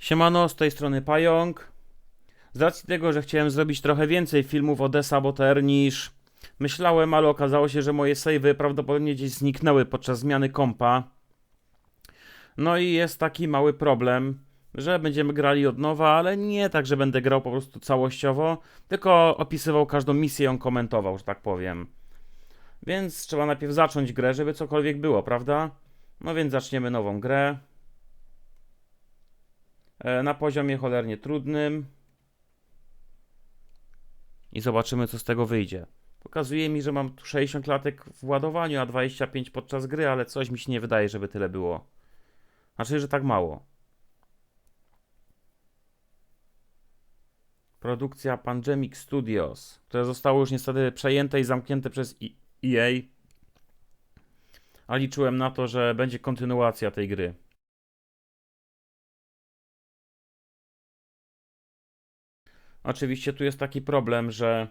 Siemano, z tej strony Pająk. Z racji tego, że chciałem zrobić trochę więcej filmów o The Saboteur niż myślałem, ale okazało się, że moje savey prawdopodobnie gdzieś zniknęły podczas zmiany kompa. No i jest taki mały problem, że będziemy grali od nowa, ale nie tak, że będę grał po prostu całościowo, tylko opisywał każdą misję ją komentował, że tak powiem. Więc trzeba najpierw zacząć grę, żeby cokolwiek było, prawda? No więc zaczniemy nową grę. E, Na poziomie cholernie trudnym. I zobaczymy, co z tego wyjdzie. Pokazuje mi, że mam tu 60 klatek w ładowaniu, a 25 podczas gry, ale coś mi się nie wydaje, żeby tyle było. Znaczy, że tak mało. Produkcja Pandemic Studios, które zostało już niestety przejęte i zamknięte przez EA. A liczyłem na to, że będzie kontynuacja tej gry. Oczywiście tu jest taki problem, że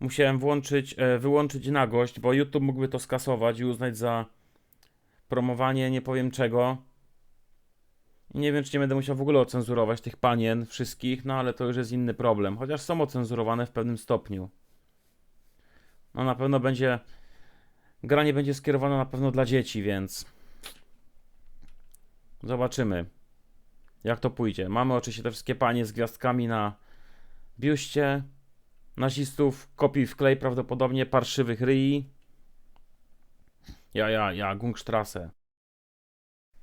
musiałem włączyć, e, wyłączyć nagość, bo YouTube mógłby to skasować i uznać za promowanie nie powiem czego. Nie wiem, czy nie będę musiał w ogóle ocenzurować tych panien wszystkich, no ale to już jest inny problem. Chociaż są ocenzurowane w pewnym stopniu. No na pewno będzie. Gra nie będzie skierowana na pewno dla dzieci, więc. Zobaczymy. Jak to pójdzie. Mamy oczywiście te wszystkie panie z gwiazdkami na biuście. Nazistów, kopii w klej prawdopodobnie, parszywych ryi. Ja, ja, ja, Gungstrasse.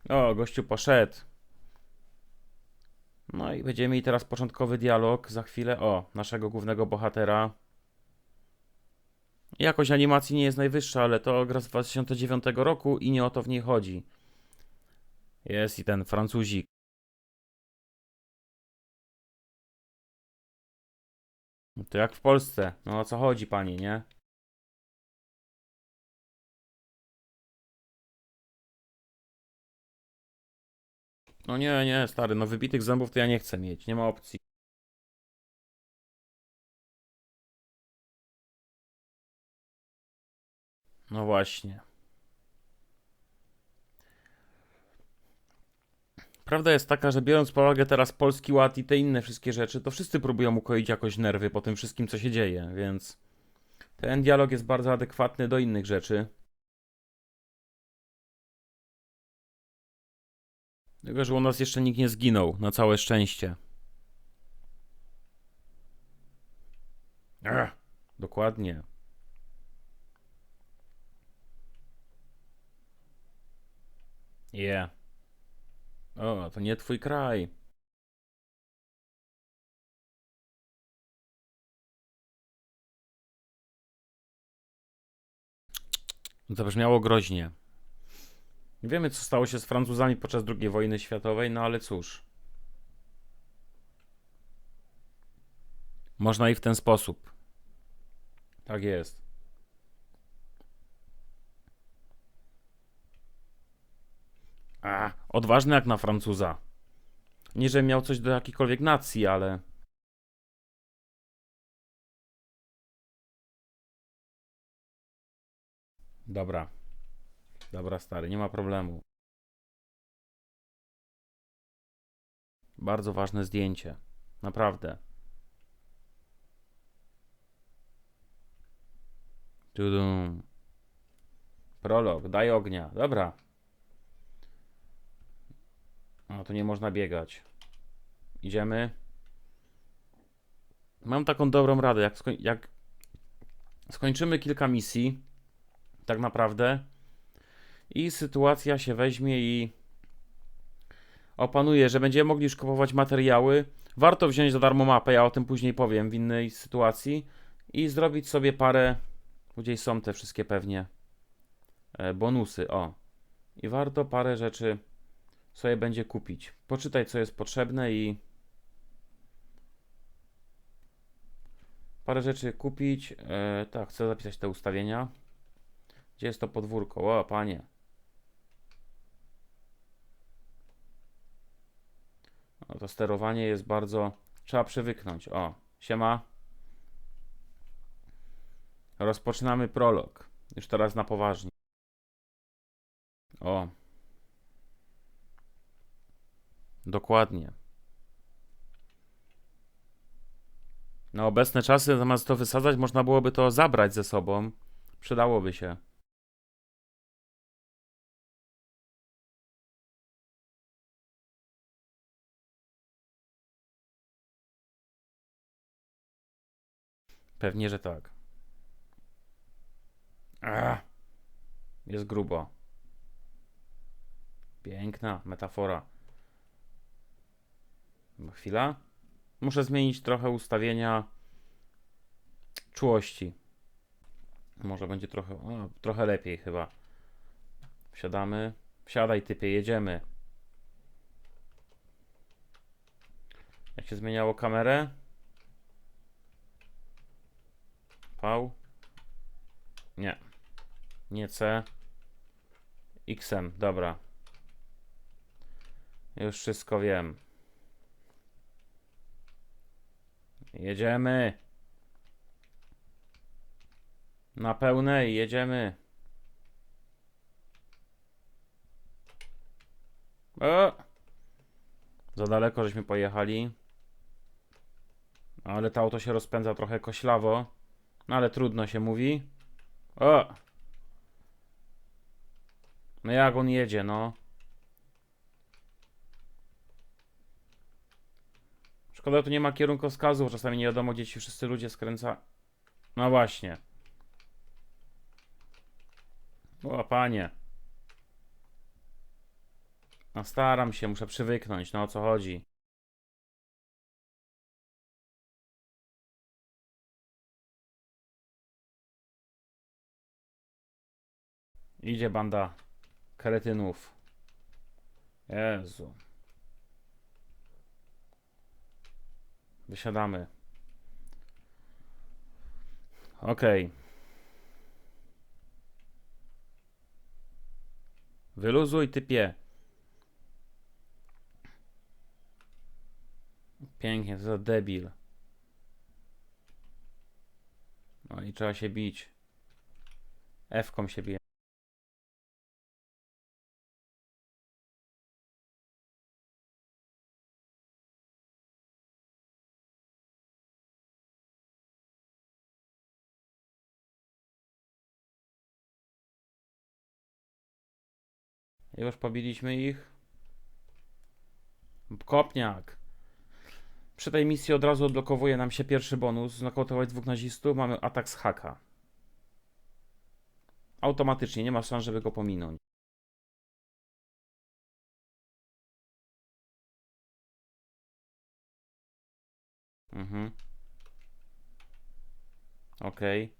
O, gościu poszedł. No i będziemy mieli teraz początkowy dialog za chwilę. O, naszego głównego bohatera. Jakość animacji nie jest najwyższa, ale to gra z 2009 roku i nie o to w niej chodzi. Jest i ten Francuzik. To jak w Polsce. No o co chodzi, pani, nie? No nie, nie, stary, no wybitych zębów to ja nie chcę mieć, nie ma opcji. No właśnie. Prawda jest taka, że biorąc pod uwagę teraz Polski Ład i te inne wszystkie rzeczy, to wszyscy próbują ukoić jakoś nerwy po tym wszystkim, co się dzieje, więc ten dialog jest bardzo adekwatny do innych rzeczy. Tylko, że u nas jeszcze nikt nie zginął, na całe szczęście. Ech, dokładnie. Yeah. O, to nie twój kraj. Zabrzmiało groźnie. Wiemy, co stało się z Francuzami podczas II wojny światowej, no ale cóż. Można i w ten sposób. Tak jest. A, odważny jak na Francuza. Nie, że miał coś do jakiejkolwiek nacji, ale. Dobra. Dobra, stary, nie ma problemu. Bardzo ważne zdjęcie. Naprawdę. Tudum. Prolog, daj ognia. Dobra. No to nie można biegać. Idziemy. Mam taką dobrą radę. Jak, skoń- jak skończymy kilka misji, tak naprawdę, i sytuacja się weźmie i opanuje, że będziemy mogli już kupować materiały, warto wziąć za darmo mapę, ja o tym później powiem w innej sytuacji, i zrobić sobie parę, gdzieś są te wszystkie pewnie e, bonusy, o. I warto parę rzeczy sobie będzie kupić. Poczytaj, co jest potrzebne i parę rzeczy kupić. E, tak, chcę zapisać te ustawienia. Gdzie jest to podwórko? O, panie. No to sterowanie jest bardzo. Trzeba przywyknąć. O, siema. Rozpoczynamy prolog. Już teraz na poważnie. O. Dokładnie. Na obecne czasy zamiast to wysadzać, można byłoby to zabrać ze sobą. Przydałoby się. Pewnie, że tak. Ach, jest grubo. Piękna metafora. Chwila. Muszę zmienić trochę ustawienia czułości. Może będzie trochę, o, trochę lepiej chyba. Wsiadamy. Wsiadaj typie, jedziemy. Jak się zmieniało kamerę? V. Nie. Nie C. XM, dobra. Już wszystko wiem. Jedziemy. Na pełnej, jedziemy. O! Za daleko żeśmy pojechali. Ale to auto się rozpędza trochę koślawo. No ale trudno się mówi. O! No jak on jedzie, no? Szkoda, tu nie ma kierunkowskazów. Czasami nie wiadomo, gdzie ci wszyscy ludzie skręca. No właśnie. O, panie. No staram się, muszę przywyknąć. No o co chodzi? Idzie banda kretynów. Jezu. Wysiadamy. Okej. Wyluzuj typie. Pięknie, to za debil. No i trzeba się bić. F-kom się bije. Już pobiliśmy ich. Kopniak. Przy tej misji od razu odblokowuje nam się pierwszy bonus. Znokautować dwóch nazistów. Mamy atak z haka. Automatycznie, nie ma szans, żeby go pominąć. Mhm. Okej.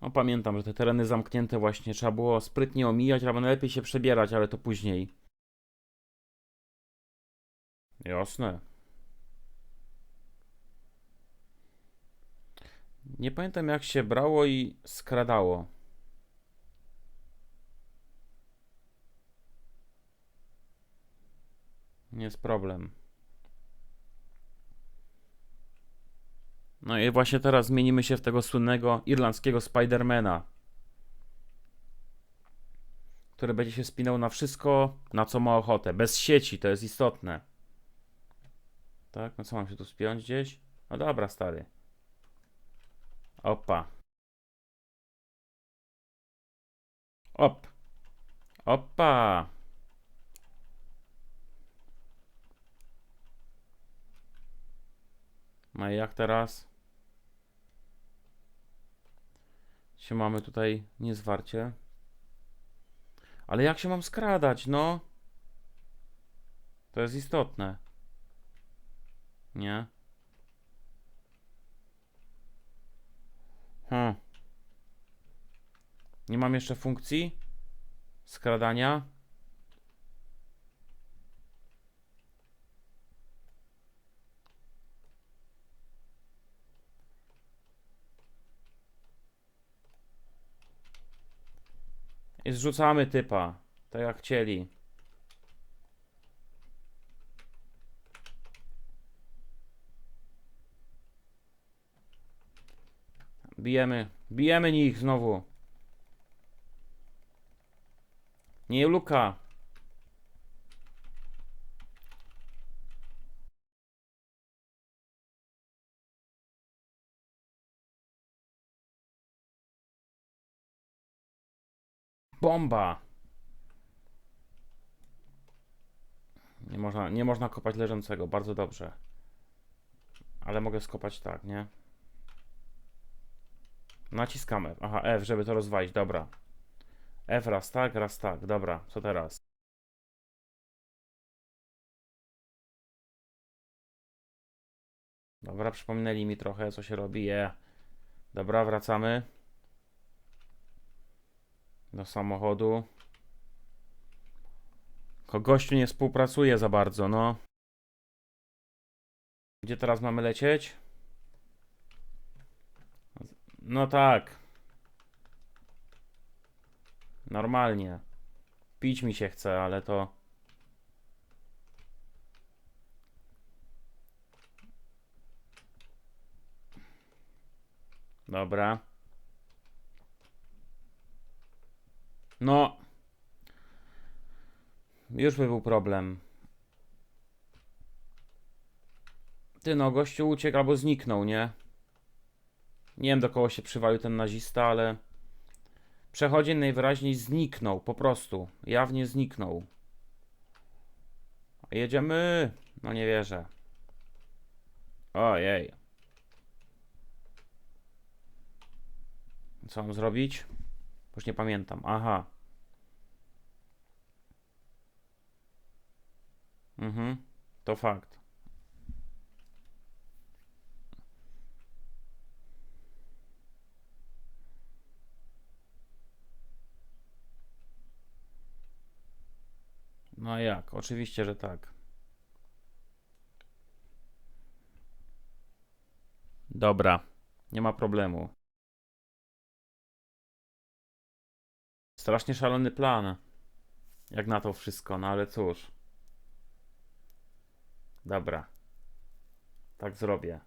No pamiętam, że te tereny zamknięte właśnie trzeba było sprytnie omijać, albo najlepiej się przebierać, ale to później. Jasne. Nie pamiętam jak się brało i skradało. Nie jest problem. No i właśnie teraz zmienimy się w tego słynnego irlandzkiego Spidermana, który będzie się spinał na wszystko, na co ma ochotę. Bez sieci, to jest istotne. Tak, no co mam się tu spiąć gdzieś? No dobra, stary. Opa. Op. Opa. No i jak teraz? Się mamy tutaj niezwarcie. Ale jak się mam skradać, no? To jest istotne. Nie? Hmm. Nie mam jeszcze funkcji skradania. Zrzucamy typa. Tak jak chcieli. Bijemy. Bijemy nich znowu. Nie luka. Bomba! Nie można, nie można kopać leżącego, bardzo dobrze. Ale mogę skopać tak, nie? Naciskam F. Aha, F, żeby to rozwalić, dobra. F raz tak, raz tak, dobra. Co teraz? Dobra, przypomnieli mi trochę, co się robi. Je. Dobra, wracamy. Do samochodu. Tylko gościu nie współpracuje za bardzo, no. Gdzie teraz mamy lecieć? No tak. Normalnie. Pić mi się chce, ale to. Dobra. No. Już by był problem. Ty no, gościu uciekł albo zniknął, nie? Nie wiem do kogo się przywalił ten nazista, ale... Przechodzień najwyraźniej zniknął, po prostu. Jawnie zniknął. Jedziemy! No nie wierzę. Ojej. Co mam zrobić? Już nie pamiętam. Aha. Mhm. To fakt. No jak? Oczywiście, że tak. Dobra. Nie ma problemu. Strasznie szalony plan. Jak na to wszystko, no ale cóż. Dobra. Tak zrobię.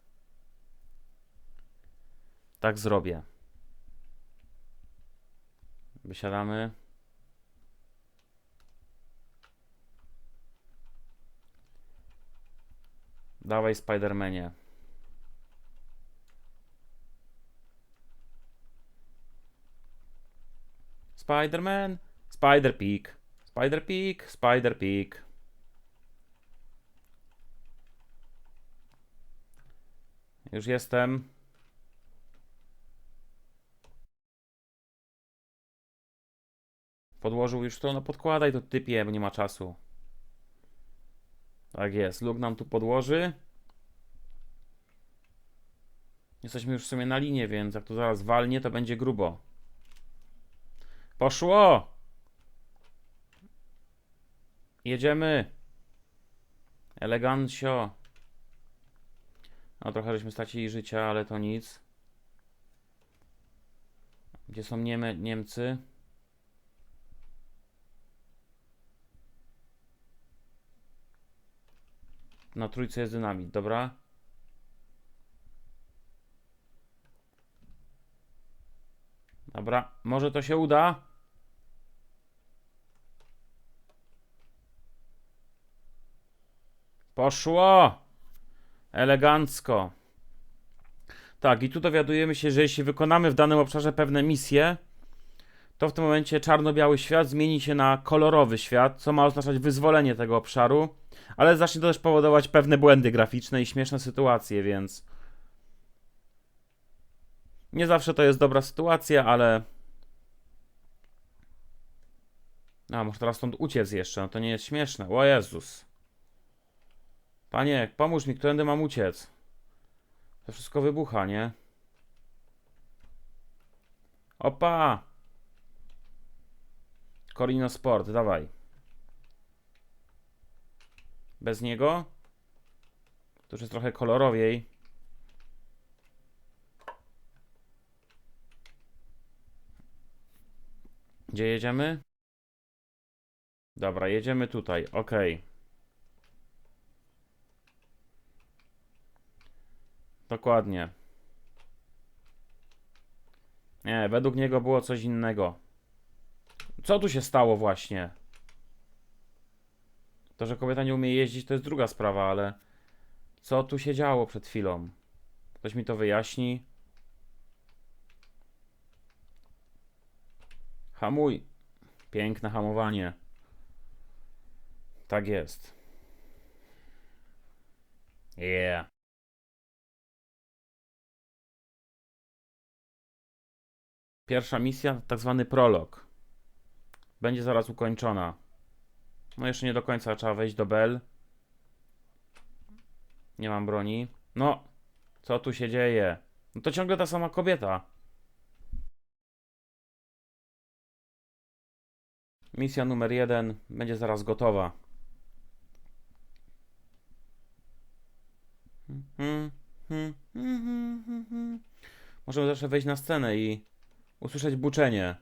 Tak zrobię. Wysiadamy. Dawaj, Spidermanie. Spiderman, Spider Pig, Spider Pig, Spider Pig. Już jestem. Podłożył już to, no podkładaj to typie, bo nie ma czasu. Tak jest, Luke nam tu podłoży. Jesteśmy już w sumie na linie, więc jak to zaraz walnie, to będzie grubo. Poszło! Jedziemy. Elegancio. No trochę żeśmy stracili życia, ale to nic. Gdzie są Niemy Niemcy? Na trójce jest dynamit, dobra? Dobra, może to się uda? Poszło! Elegancko. Tak, i tu dowiadujemy się, że jeśli wykonamy w danym obszarze pewne misje, to w tym momencie czarno-biały świat zmieni się na kolorowy świat, co ma oznaczać wyzwolenie tego obszaru, ale zacznie to też powodować pewne błędy graficzne i śmieszne sytuacje, więc nie zawsze to jest dobra sytuacja, ale a, może teraz stąd uciec jeszcze, no to nie jest śmieszne. O Jezus. Panie, pomóż mi, którędy mam uciec? To wszystko wybucha, nie? Opa! Corino Sport, dawaj. Bez niego? To już jest trochę kolorowiej. Gdzie jedziemy? Dobra, jedziemy tutaj, okej. Dokładnie. Nie, według niego było coś innego. Co tu się stało właśnie? To, że kobieta nie umie jeździć, to jest druga sprawa, ale co tu się działo przed chwilą? Ktoś mi to wyjaśni? Hamuj. Piękne hamowanie. Tak jest. Yeah. Pierwsza misja, tak zwany prolog. Będzie zaraz ukończona. No jeszcze nie do końca trzeba wejść do Bell. Nie mam broni. No, co tu się dzieje? No to ciągle ta sama kobieta. Misja numer jeden będzie zaraz gotowa. Hmm, hmm, hmm. Możemy zawsze wejść na scenę i usłyszeć buczenie.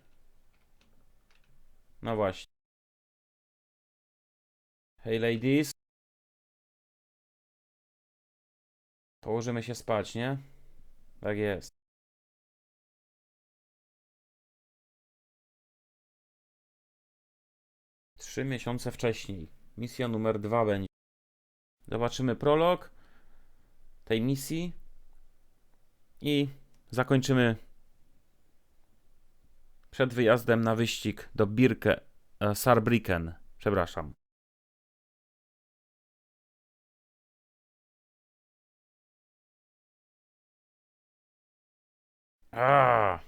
No właśnie. Hey ladies. Położymy się spać, nie? Tak jest. Trzy miesiące wcześniej. Misja numer dwa będzie. Zobaczymy prolog tej misji i zakończymy przed wyjazdem na wyścig do Birke, e, Saarbrücken. Przepraszam. A.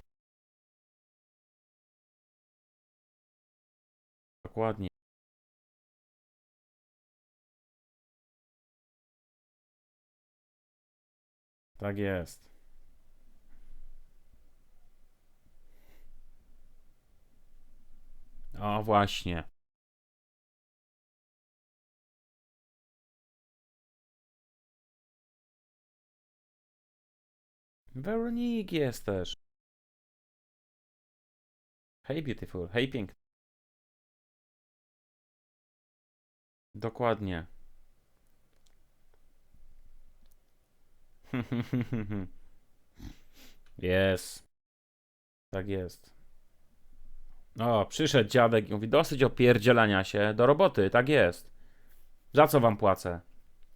Dokładnie. Tak jest. O, właśnie. Veronique jest też. Hej, beautiful. Hej, piękny. Dokładnie. Jest. Tak jest. O, przyszedł dziadek i mówi, dosyć opierdzielania się, do roboty, tak jest. Za co wam płacę?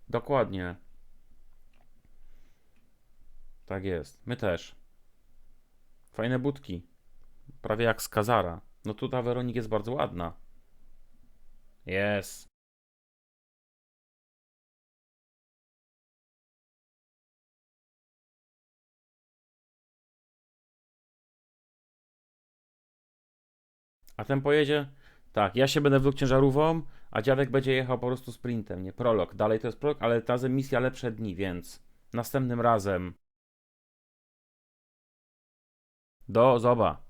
Dokładnie. Tak jest. My też. Fajne budki. Prawie jak z Kazara. No tu ta Weronik jest bardzo ładna. Jest. A ten pojedzie? Tak, ja się będę wlókł ciężarówką, a dziadek będzie jechał po prostu sprintem, nie prolog. Dalej to jest prolog, ale razem misja lepsze dni, więc następnym razem. Do zoba.